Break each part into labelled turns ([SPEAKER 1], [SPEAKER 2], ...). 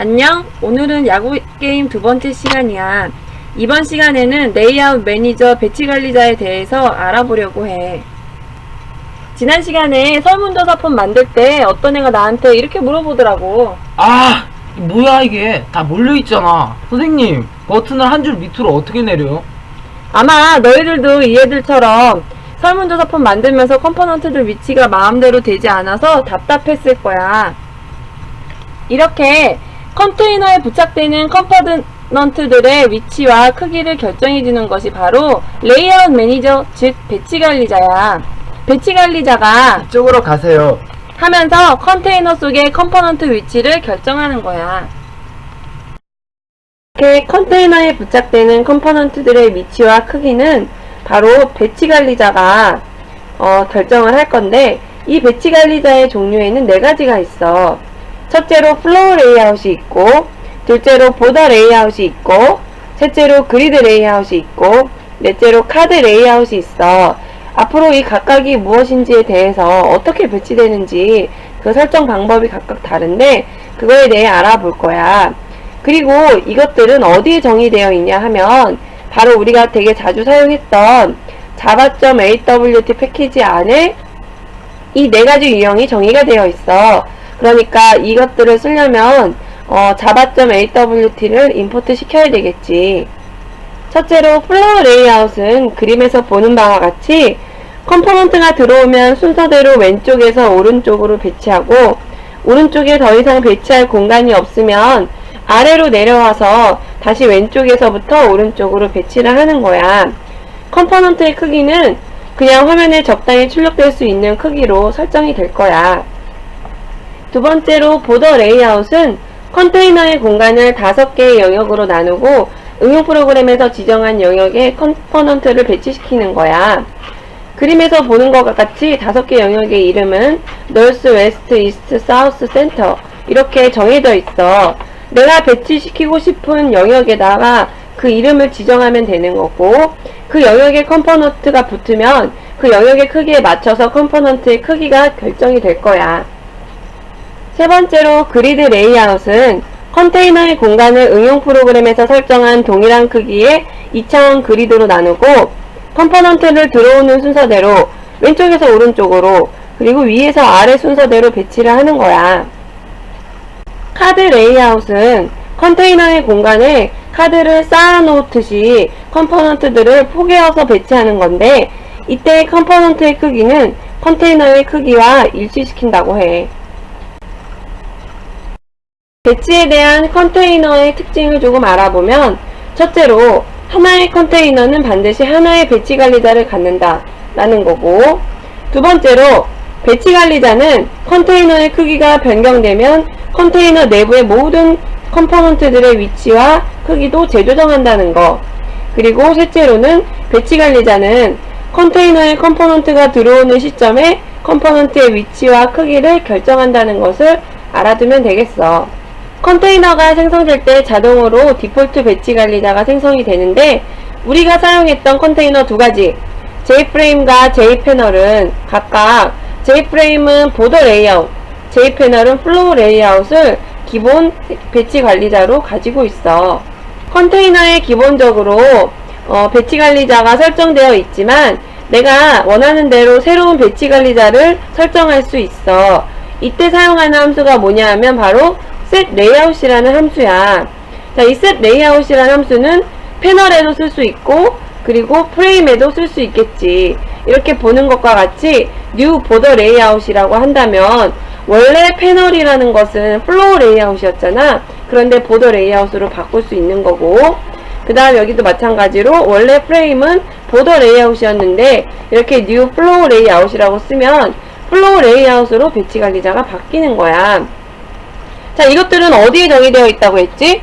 [SPEAKER 1] 안녕. 오늘은 야구 게임 두 번째 시간이야. 이번 시간에는 레이아웃 매니저 배치 관리자에 대해서 알아보려고 해. 지난 시간에 설문조사 폼 만들 때 어떤 애가 나한테 이렇게 물어보더라고.
[SPEAKER 2] 아, 뭐야 이게 다 몰려 있잖아. 선생님, 버튼을 한 줄 밑으로 어떻게 내려?
[SPEAKER 1] 아마 너희들도 이 애들처럼 설문조사 폼 만들면서 컴포넌트들 위치가 마음대로 되지 않아서 답답했을 거야. 이렇게 컨테이너에 부착되는 컴포넌트들의 위치와 크기를 결정해주는 것이 바로 레이아웃 매니저, 즉 배치 관리자야. 배치 관리자가
[SPEAKER 2] 이쪽으로 가세요.
[SPEAKER 1] 하면서 컨테이너 속의 컴포넌트 위치를 결정하는 거야. 이렇게 컨테이너에 부착되는 컴포넌트들의 위치와 크기는 바로 배치 관리자가 어, 결정을 할 건데 이 배치 관리자의 종류에는 네 가지가 있어. 첫째로 플로우 레이아웃이 있고, 둘째로 보더 레이아웃이 있고, 셋째로 그리드 레이아웃이 있고, 넷째로 카드 레이아웃이 있어. 앞으로 이 각각이 무엇인지에 대해서 어떻게 배치되는지 그 설정 방법이 각각 다른데 그거에 대해 알아볼 거야. 그리고 이것들은 어디에 정의되어 있냐 하면 바로 우리가 되게 자주 사용했던 java.awt 패키지 안에 이 네 가지 유형이 정의가 되어 있어. 그러니까 이것들을 쓰려면 어, java.awt를 임포트 시켜야 되겠지. 첫째로 플로우 레이아웃은 그림에서 보는 바와 같이 컴포넌트가 들어오면 순서대로 왼쪽에서 오른쪽으로 배치하고 오른쪽에 더 이상 배치할 공간이 없으면 아래로 내려와서 다시 왼쪽에서부터 오른쪽으로 배치를 하는 거야. 컴포넌트의 크기는 그냥 화면에 적당히 출력될 수 있는 크기로 설정이 될 거야. 두 번째로 보더 레이아웃은 컨테이너의 공간을 다섯 개의 영역으로 나누고 응용 프로그램에서 지정한 영역에 컴포넌트를 배치시키는 거야. 그림에서 보는 것과 같이 다섯 개 영역의 이름은 North, West, East, South, Center 이렇게 정해져 있어. 내가 배치시키고 싶은 영역에다가 그 이름을 지정하면 되는 거고 그 영역에 컴포넌트가 붙으면 그 영역의 크기에 맞춰서 컴포넌트의 크기가 결정이 될 거야. 세 번째로 그리드 레이아웃은 컨테이너의 공간을 응용 프로그램에서 설정한 동일한 크기의 2차원 그리드로 나누고 컴포넌트를 들어오는 순서대로 왼쪽에서 오른쪽으로 그리고 위에서 아래 순서대로 배치를 하는 거야. 카드 레이아웃은 컨테이너의 공간에 카드를 쌓아놓듯이 컴포넌트들을 포개어서 배치하는 건데 이때 컴포넌트의 크기는 컨테이너의 크기와 일치시킨다고 해. 배치에 대한 컨테이너의 특징을 조금 알아보면 첫째로 하나의 컨테이너는 반드시 하나의 배치 관리자를 갖는다 라는 거고 두 번째로 배치 관리자는 컨테이너의 크기가 변경되면 컨테이너 내부의 모든 컴포넌트들의 위치와 크기도 재조정한다는 거 그리고 셋째로는 배치 관리자는 컨테이너의 컴포넌트가 들어오는 시점에 컴포넌트의 위치와 크기를 결정한다는 것을 알아두면 되겠어. 컨테이너가 생성될 때 자동으로 디폴트 배치 관리자가 생성이 되는데 우리가 사용했던 컨테이너 두 가지 J프레임과 J패널은 각각 J프레임은 보더 레이아웃, J패널은 플로우 레이아웃을 기본 배치 관리자로 가지고 있어. 컨테이너에 기본적으로 어, 배치 관리자가 설정되어 있지만 내가 원하는 대로 새로운 배치 관리자를 설정할 수 있어. 이때 사용하는 함수가 뭐냐 하면 바로 set layout이라는 함수야. 자, 이 set layout이라는 함수는 패널에도 쓸 수 있고 그리고 프레임에도 쓸 수 있겠지. 이렇게 보는 것과 같이 new border layout이라고 한다면 원래 패널이라는 것은 플로우 레이아웃이었잖아. 그런데 보더 레이아웃으로 바꿀 수 있는 거고 그 다음 여기도 마찬가지로 원래 프레임은 보더 레이아웃이었는데 이렇게 new 플로우 레이아웃이라고 쓰면 플로우 레이아웃으로 배치 관리자가 바뀌는 거야. 자, 이것들은 어디에 정의되어 있다고 했지?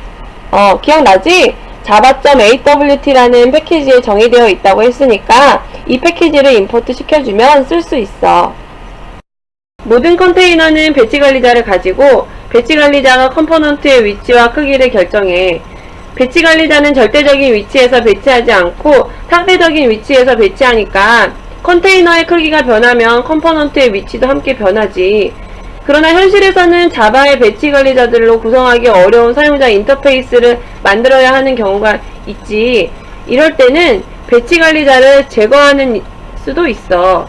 [SPEAKER 1] 어, 기억나지? java.awt라는 패키지에 정의되어 있다고 했으니까 이 패키지를 임포트 시켜주면 쓸 수 있어. 모든 컨테이너는 배치 관리자를 가지고 배치 관리자가 컴포넌트의 위치와 크기를 결정해. 배치 관리자는 절대적인 위치에서 배치하지 않고 상대적인 위치에서 배치하니까 컨테이너의 크기가 변하면 컴포넌트의 위치도 함께 변하지. 그러나 현실에서는 자바의 배치 관리자들로 구성하기 어려운 사용자 인터페이스를 만들어야 하는 경우가 있지. 이럴 때는 배치 관리자를 제거하는 수도 있어.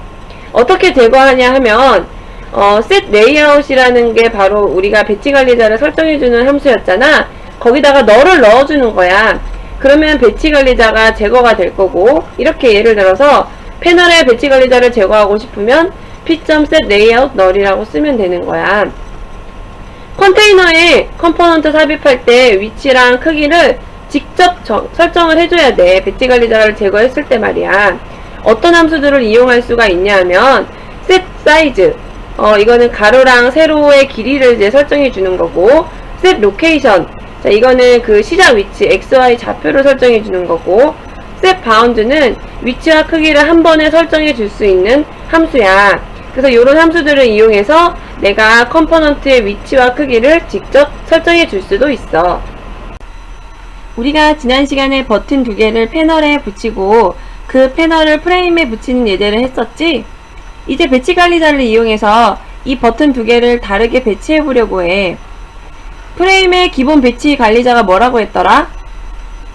[SPEAKER 1] 어떻게 제거하냐 하면 어, set layout이라는 게 바로 우리가 배치 관리자를 설정해주는 함수였잖아. 거기다가 너를 넣어주는 거야. 그러면 배치 관리자가 제거가 될 거고 이렇게 예를 들어서 패널에 배치 관리자를 제거하고 싶으면 p.set layout null이라고 쓰면 되는 거야. 컨테이너에 컴포넌트 삽입할 때 위치랑 크기를 직접 정- 설정을 해줘야 돼. 배치 관리자를 제거했을 때 말이야. 어떤 함수들을 이용할 수가 있냐 하면 set size 어 이거는 가로랑 세로의 길이를 이제 설정해 주는 거고 set location 자 이거는 그 시작 위치 xy 좌표를 설정해 주는 거고 set bound는 위치와 크기를 한 번에 설정해 줄 수 있는 함수야. 그래서 이런 함수들을 이용해서 내가 컴포넌트의 위치와 크기를 직접 설정해 줄 수도 있어. 우리가 지난 시간에 버튼 두 개를 패널에 붙이고 그 패널을 프레임에 붙이는 예제를 했었지? 이제 배치 관리자를 이용해서 이 버튼 두 개를 다르게 배치해 보려고 해. 프레임의 기본 배치 관리자가 뭐라고 했더라?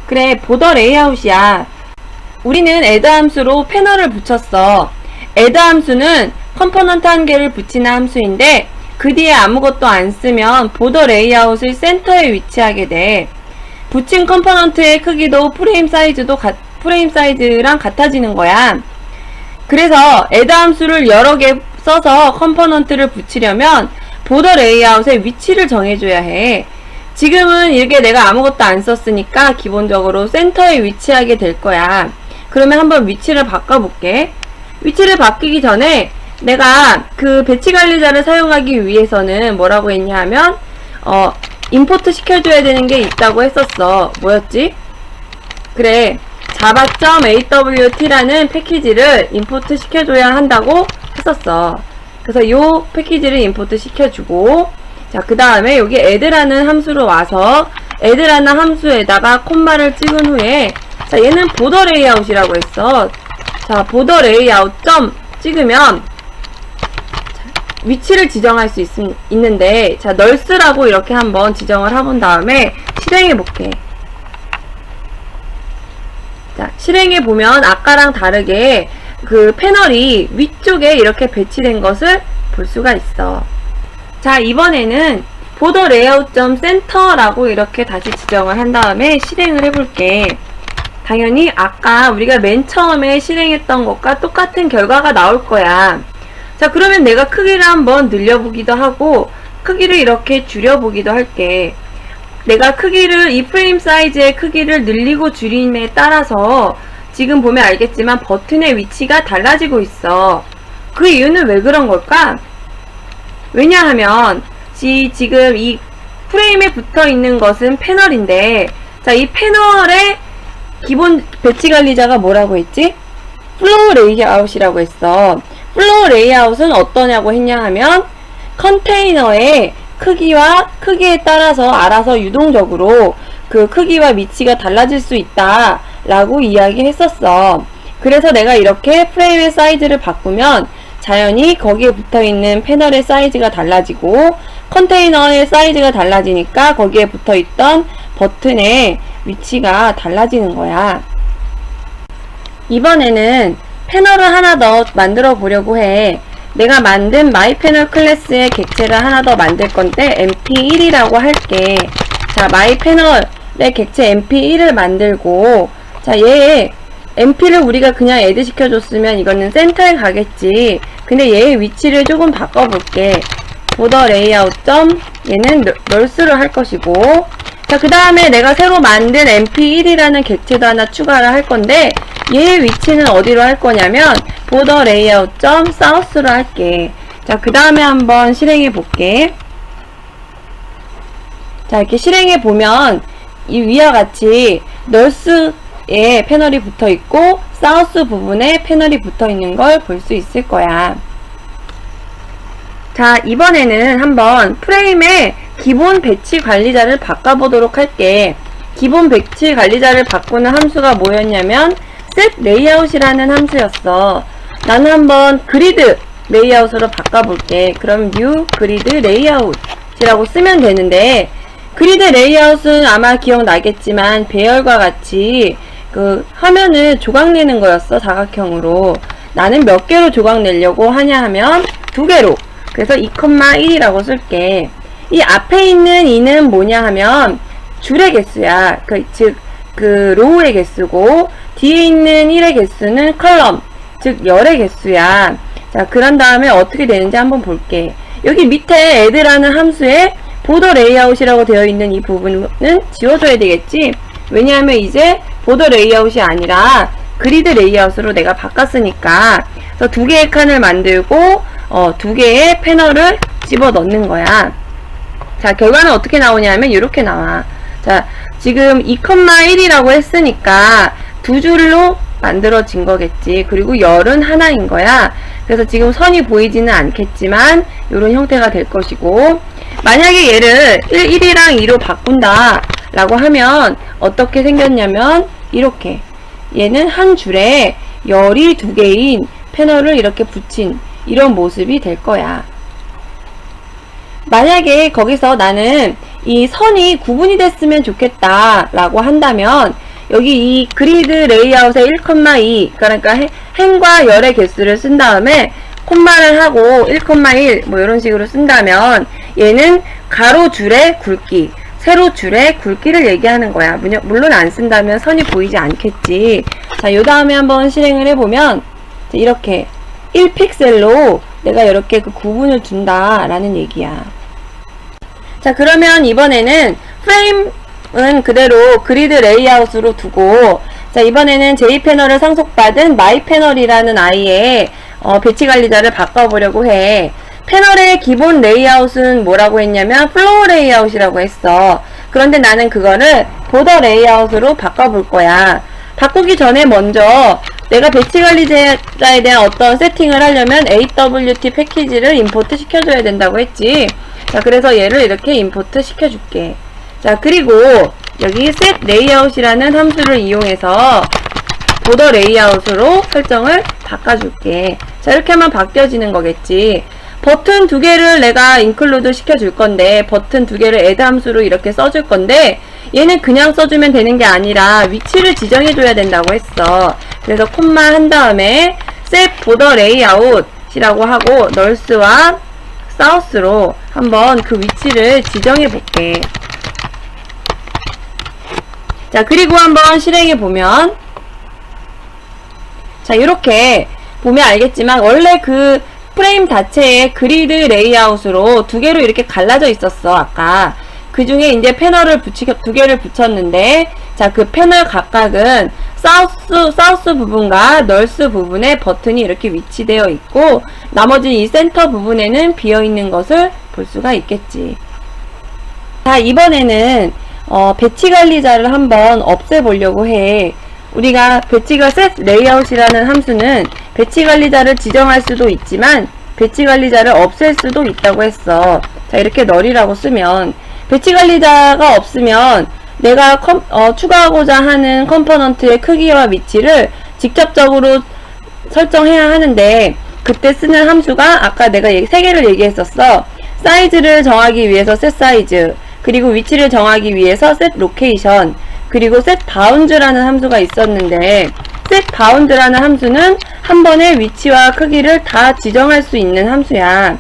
[SPEAKER 1] 그래, 보더 레이아웃이야. 우리는 add 함수로 패널을 붙였어. add 함수는 컴포넌트 한 개를 붙이는 함수인데 그 뒤에 아무것도 안 쓰면 보더 레이아웃을 센터에 위치하게 돼. 붙인 컴포넌트의 크기도 프레임 사이즈도 가- 프레임 사이즈랑 같아지는 거야. 그래서 add 함수를 여러 개 써서 컴포넌트를 붙이려면 보더 레이아웃의 위치를 정해줘야 해. 지금은 이렇게 내가 아무것도 안 썼으니까 기본적으로 센터에 위치하게 될 거야. 그러면 한번 위치를 바꿔볼게. 위치를 바뀌기 전에 내가 그 배치 관리자를 사용하기 위해서는 뭐라고 했냐 하면 어 임포트 시켜줘야 되는 게 있다고 했었어. 뭐였지? 그래. java.awt라는 패키지를 임포트 시켜줘야 한다고 했었어. 그래서 요 패키지를 임포트 시켜주고 자, 그 다음에 여기 add라는 함수로 와서 add라는 함수에다가 콤마를 찍은 후에 자, 얘는 보더 레이아웃이라고 했어. 자, 보더 레이아웃 점 찍으면 위치를 지정할 수 있, 있는데 자, 널스라고 이렇게 한번 지정을 해본 다음에 실행해 볼게. 자, 실행해 보면 아까랑 다르게 그 패널이 위쪽에 이렇게 배치된 것을 볼 수가 있어. 자, 이번에는 보더 레이아웃 점 센터라고 이렇게 다시 지정을 한 다음에 실행을 해볼게. 당연히 아까 우리가 맨 처음에 실행했던 것과 똑같은 결과가 나올 거야. 자, 그러면 내가 크기를 한번 늘려보기도 하고, 크기를 이렇게 줄여보기도 할게. 내가 크기를, 이 프레임 사이즈의 크기를 늘리고 줄임에 따라서 지금 보면 알겠지만 버튼의 위치가 달라지고 있어. 그 이유는 왜 그런 걸까? 왜냐하면, 지, 지금 이 프레임에 붙어 있는 것은 패널인데, 자, 이 패널의 기본 배치 관리자가 뭐라고 했지? 플로우 레이아웃이라고 했어. 플로우 레이아웃은 어떠냐고 했냐 하면 컨테이너의 크기와 크기에 따라서 알아서 유동적으로 그 크기와 위치가 달라질 수 있다 라고 이야기했었어. 그래서 내가 이렇게 프레임의 사이즈를 바꾸면 자연히 거기에 붙어 있는 패널의 사이즈가 달라지고 컨테이너의 사이즈가 달라지니까 거기에 붙어 있던 버튼의 위치가 달라지는 거야. 이번에는 패널을 하나 더 만들어 보려고 해. 내가 만든 마이 패널 클래스의 객체를 하나 더 만들 건데 mp1이라고 할게. 자, 마이 패널의 객체 mp1을 만들고 자, 얘 mp를 우리가 그냥 애드 시켜줬으면 이거는 센터에 가겠지. 근데 얘의 위치를 조금 바꿔볼게. 보더 레이아웃 점 얘는 널- 널스를 할 것이고 자, 그 다음에 내가 새로 만든 mp1이라는 객체도 하나 추가를 할 건데, 얘의 위치는 어디로 할 거냐면, 보더 레이아웃 점 사우스로 할게. 자, 그 다음에 한번 실행해 볼게. 자, 이렇게 실행해 보면, 이 위와 같이 널스에 패널이 붙어 있고, 사우스 부분에 패널이 붙어 있는 걸 볼 수 있을 거야. 자, 이번에는 한번 프레임의 기본 배치 관리자를 바꿔보도록 할게. 기본 배치 관리자를 바꾸는 함수가 뭐였냐면 set layout이라는 함수였어. 나는 한번 그리드 레이아웃으로 바꿔볼게. 그럼 new 그리드 레이아웃이라고 쓰면 되는데 그리드 레이아웃은 아마 기억나겠지만 배열과 같이 그 화면을 조각 내는 거였어 사각형으로 나는 몇 개로 조각 내려고 하냐 하면 두 개로 그래서 2,1이라고 쓸게 이 앞에 있는 2는 뭐냐 하면 줄의 개수야 그, 즉, 그 로우의 개수고 뒤에 있는 1의 개수는 컬럼 즉 열의 개수야. 자 그런 다음에 어떻게 되는지 한번 볼게. 여기 밑에 add라는 함수에 보더 레이아웃이라고 되어 있는 이 부분은 지워줘야 되겠지? 왜냐하면 이제 보더 레이아웃이 아니라 그리드 레이아웃으로 내가 바꿨으니까. 그래서 두 개의 칸을 만들고 어, 두 개의 패널을 집어 넣는 거야. 자 결과는 어떻게 나오냐면 이렇게 나와. 자 지금 2,1이라고 했으니까 두 줄로 만들어진 거겠지. 그리고 열은 하나인 거야. 그래서 지금 선이 보이지는 않겠지만 이런 형태가 될 것이고. 만약에 얘를 1, 1이랑 2로 바꾼다 라고 하면 어떻게 생겼냐면 이렇게. 얘는 한 줄에 열이 두 개인 패널을 이렇게 붙인 이런 모습이 될 거야. 만약에 거기서 나는 이 선이 구분이 됐으면 좋겠다 라고 한다면 여기 이 그리드 레이아웃의 1,2 그러니까 해- 행과 열의 개수를 쓴 다음에 콤마를 하고 1,1 뭐 이런 식으로 쓴다면 얘는 가로 줄의 굵기 세로 줄의 굵기를 얘기하는 거야. 물론- 안 쓴다면 선이 보이지 않겠지. 자요 다음에 한번 실행을 해보면 자, 이렇게 1픽셀로 내가 이렇게 그 구분을 둔다 라는 얘기야. 자 그러면 이번에는 프레임 은 그대로 그리드 레이아웃으로 두고 자 이번에는 j 패널을 상속받은 마이 패널이라는 아이의 어, 배치 관리자를 바꿔보려고 해 패널의 기본 레이아웃은 뭐라고 했냐면 플로우 레이아웃이라고 했어 그런데 나는 그거를 보더 레이아웃으로 바꿔볼 거야 바꾸기 전에 먼저 내가 배치 관리자에 대한 어떤 세팅을 하려면 AWT 패키지를 임포트 시켜줘야 된다고 했지. 자, 그래서 얘를 이렇게 임포트 시켜줄게. 자, 그리고 여기 set layout이라는 함수를 이용해서 보더 레이아웃으로 설정을 바꿔줄게. 자, 이렇게 하면 바뀌어지는 거겠지. 버튼 두 개를 내가 인클루드 시켜줄 건데, 버튼 두 개를 add 함수로 이렇게 써줄 건데, 얘는 그냥 써주면 되는 게 아니라 위치를 지정해줘야 된다고 했어. 그래서 콤마 한 다음에 set border layout이라고 하고, 널스와 사우스로 한번 그 위치를 지정해 볼게. 자, 그리고 한번 실행해 보면, 자, 이렇게 보면 알겠지만, 원래 그 프레임 자체에 그리드 레이아웃으로 두 개로 이렇게 갈라져 있었어, 아까. 그 중에 이제 패널을 붙이, 두 개를 붙였는데, 자, 그 패널 각각은 사우스, 사우스 부분과 널스 부분에 버튼이 이렇게 위치되어 있고, 나머지 이 센터 부분에는 비어있는 것을 볼 수가 있겠지. 자, 이번에는, 어, 배치 관리자를 한번 없애보려고 해. 우리가 배치가 set layout이라는 함수는 배치 관리자를 지정할 수도 있지만 배치 관리자를 없앨 수도 있다고 했어. 자, 이렇게 널이라고 쓰면 배치 관리자가 없으면 내가 컴- 어, 추가하고자 하는 컴포넌트의 크기와 위치를 직접적으로 설정해야 하는데 그때 쓰는 함수가 아까 내가 세 개를 얘기했었어. 사이즈를 정하기 위해서 set size, 그리고 위치를 정하기 위해서 set location, 그리고 set bounds라는 함수가 있었는데 set bounds라는 함수는 한 번에 위치와 크기를 다 지정할 수 있는 함수야.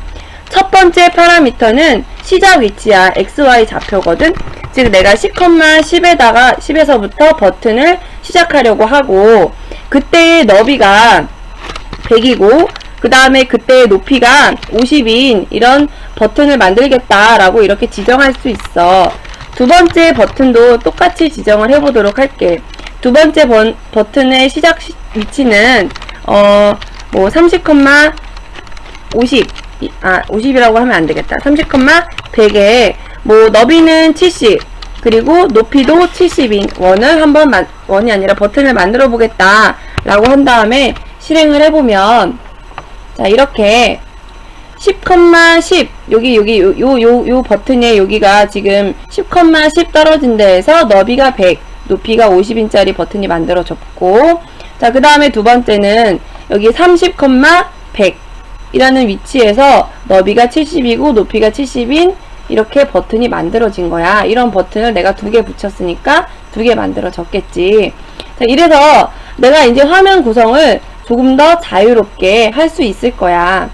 [SPEAKER 1] 첫 번째 파라미터는 시작 위치야. XY 좌표거든. 즉 내가 10,10에다가 10에서부터 버튼을 시작하려고 하고 그때의 너비가 100이고 그 다음에 그때의 높이가 50인 이런 버튼을 만들겠다라고 이렇게 지정할 수 있어. 두 번째 버튼도 똑같이 지정을 해보도록 할게. 두 번째 번, 버튼의 시작 시- 위치는 어 뭐 30,50 이- 아 50이라고 하면 안 되겠다. 30,100에 뭐 너비는 70 그리고 높이도 70인 원을 한번 만- 원이 아니라 버튼을 만들어 보겠다 라고 한 다음에 실행을 해보면 자, 이렇게 10,10 여기 여기 요 요 요 요 버튼에 여기가 지금 10,10 떨어진 데에서 너비가 100, 높이가 50인짜리 버튼이 만들어졌고 자, 그 다음에 두 번째는 여기 30,100 이라는 위치에서 너비가 70이고 높이가 70인 이렇게 버튼이 만들어진 거야. 이런 버튼을 내가 두 개 붙였으니까 두 개 만들어졌겠지. 자, 이래서 내가 이제 화면 구성을 조금 더 자유롭게 할 수 있을 거야.